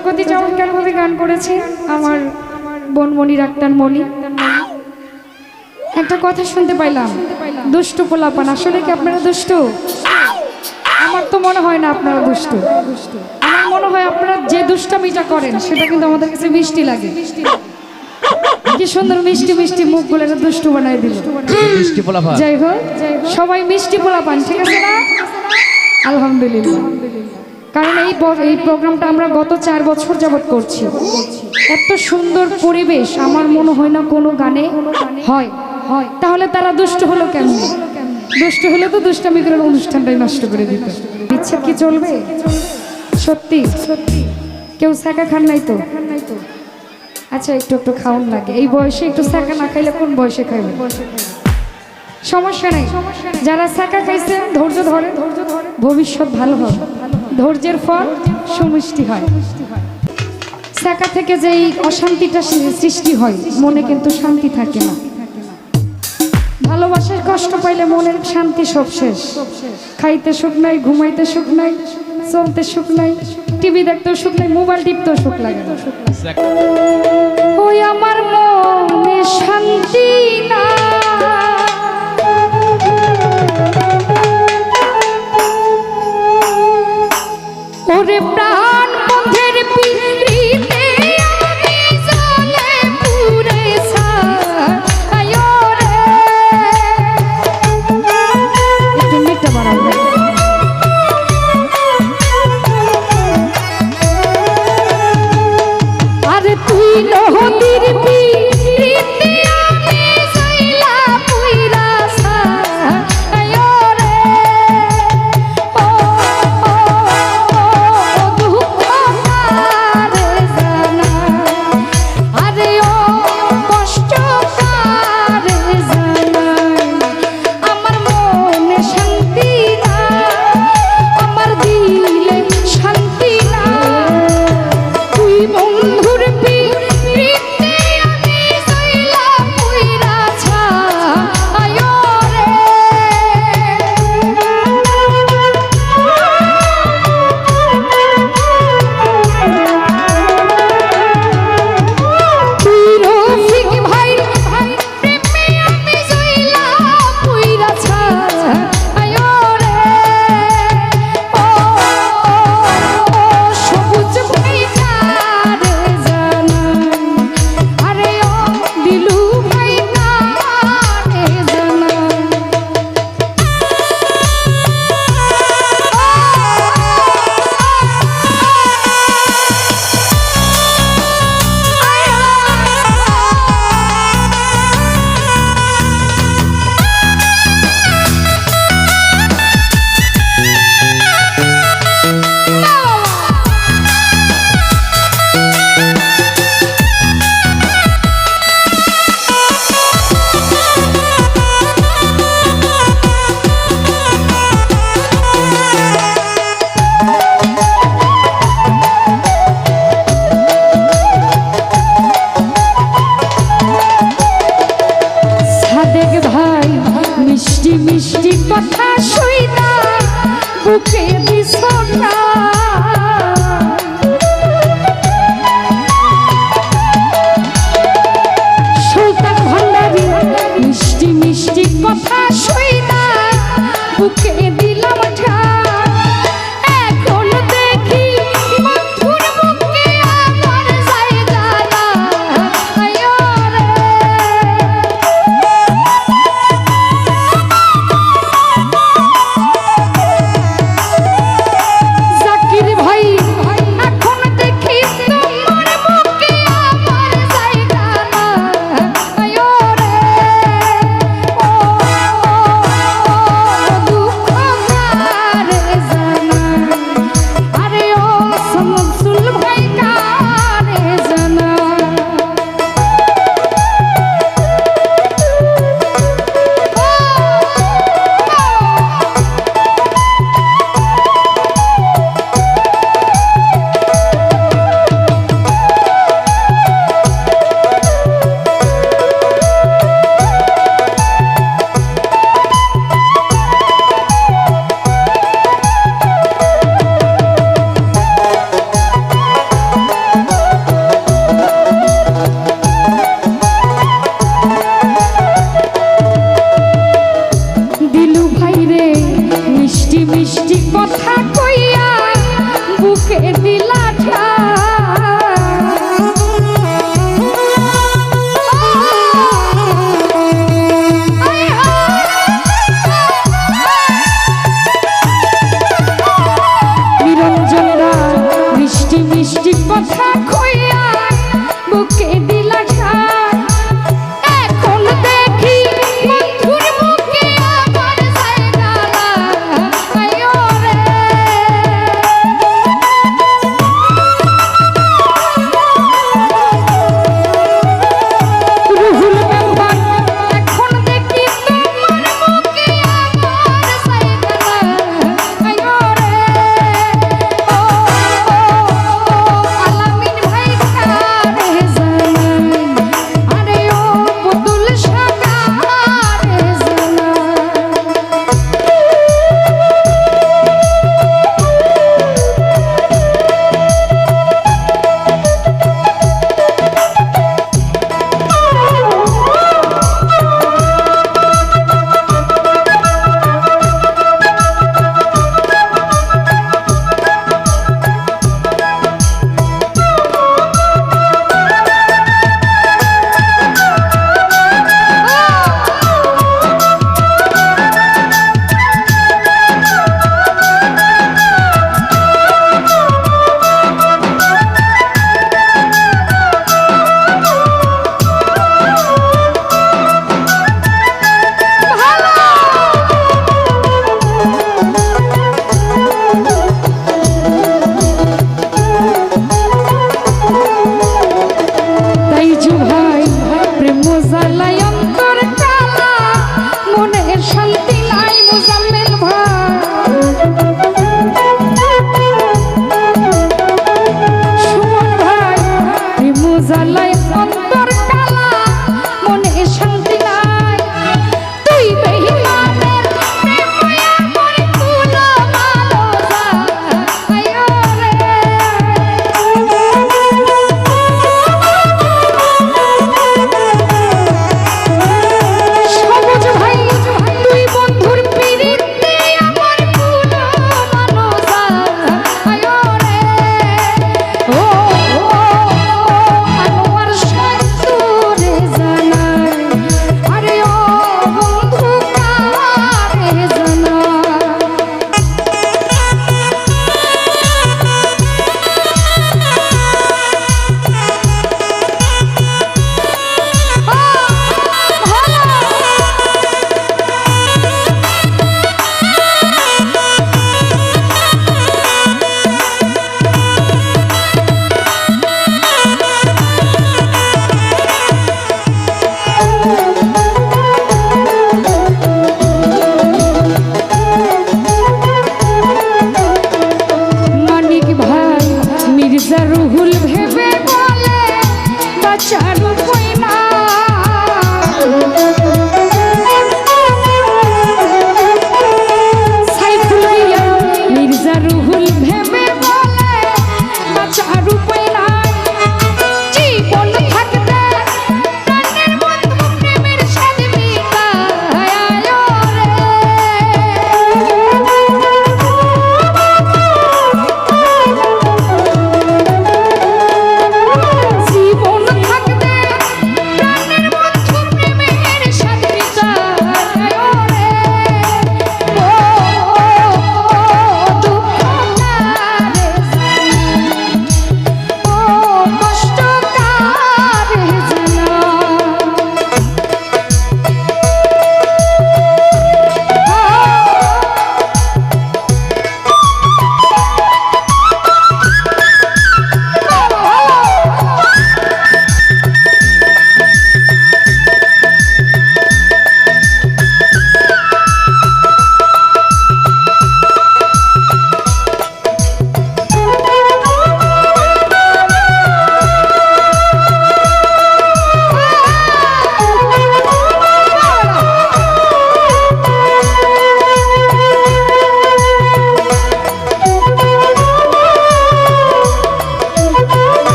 জগতি চমৎকারভাবে গান করেছে। আমার বনমণি ডাক্তার মণি একটা কথা শুনতে পাইলাম। দুষ্টু পোলাপান আসলে কি আপনারা দুষ্টু? আমার তো মনে হয় না আপনারা দুষ্টু। আমার মনে হয় আপনারা যে দুষ্টামিটা করেন সেটা কিন্তু আমাদের কাছে মিষ্টি লাগে। কি সুন্দর মিষ্টি মিষ্টি মুখগুলো একটা দুষ্টু বানাই দিল। মিষ্টি পোলাপা যাই হোক সবাই মিষ্টি পোলাপান ঠিক আছে না? আলহামদুলিল্লাহ। কারণ এই এই প্রোগ্রামটা আমরা গত চার বছর যাবৎ করছি। এত সুন্দর পরিবেশ আমার মনে হয় না কোনো গানে হয়। হয় তাহলে তারা দুষ্ট হলো কেন দুষ্ট হলে তো দুষ্টামি করে অনুষ্ঠানটাই নষ্ট করে দিত। ইচ্ছা কি চলবে? সত্যি? সত্যি কেউ শাখা খান নাই তো? আচ্ছা একটু একটু খাওয়ান লাগে। এই বয়সে একটু শাখা না খাইলে কোন বয়সে খাইবে? সমস্যা নেই। যারা শাখা খাইছেন, ধৈর্য ধরে ধৈর্য ধরে ভবিষ্যৎ ভালো হবে। ধৈর্যের ফল সুমিষ্টি হয়। শাখা থেকে যেই অশান্তিটা সৃষ্টি হয় মনে কিন্তু শান্তি থাকে না। ভালোবাসার কষ্ট পাইলে মনের শান্তি সব শেষ। খাইতে সুখ নাই ঘুমাইতে সুখ নাই চলতে সুখ নাই টিভি দেখতেও সুখ নাই মোবাইল টিপতেও সুখ লাগে ওই আমার মনে শান্তি না ওরে প্রাণ দেখ ভাই মিষ্টি মিষ্টি কথা শুইতা বুকের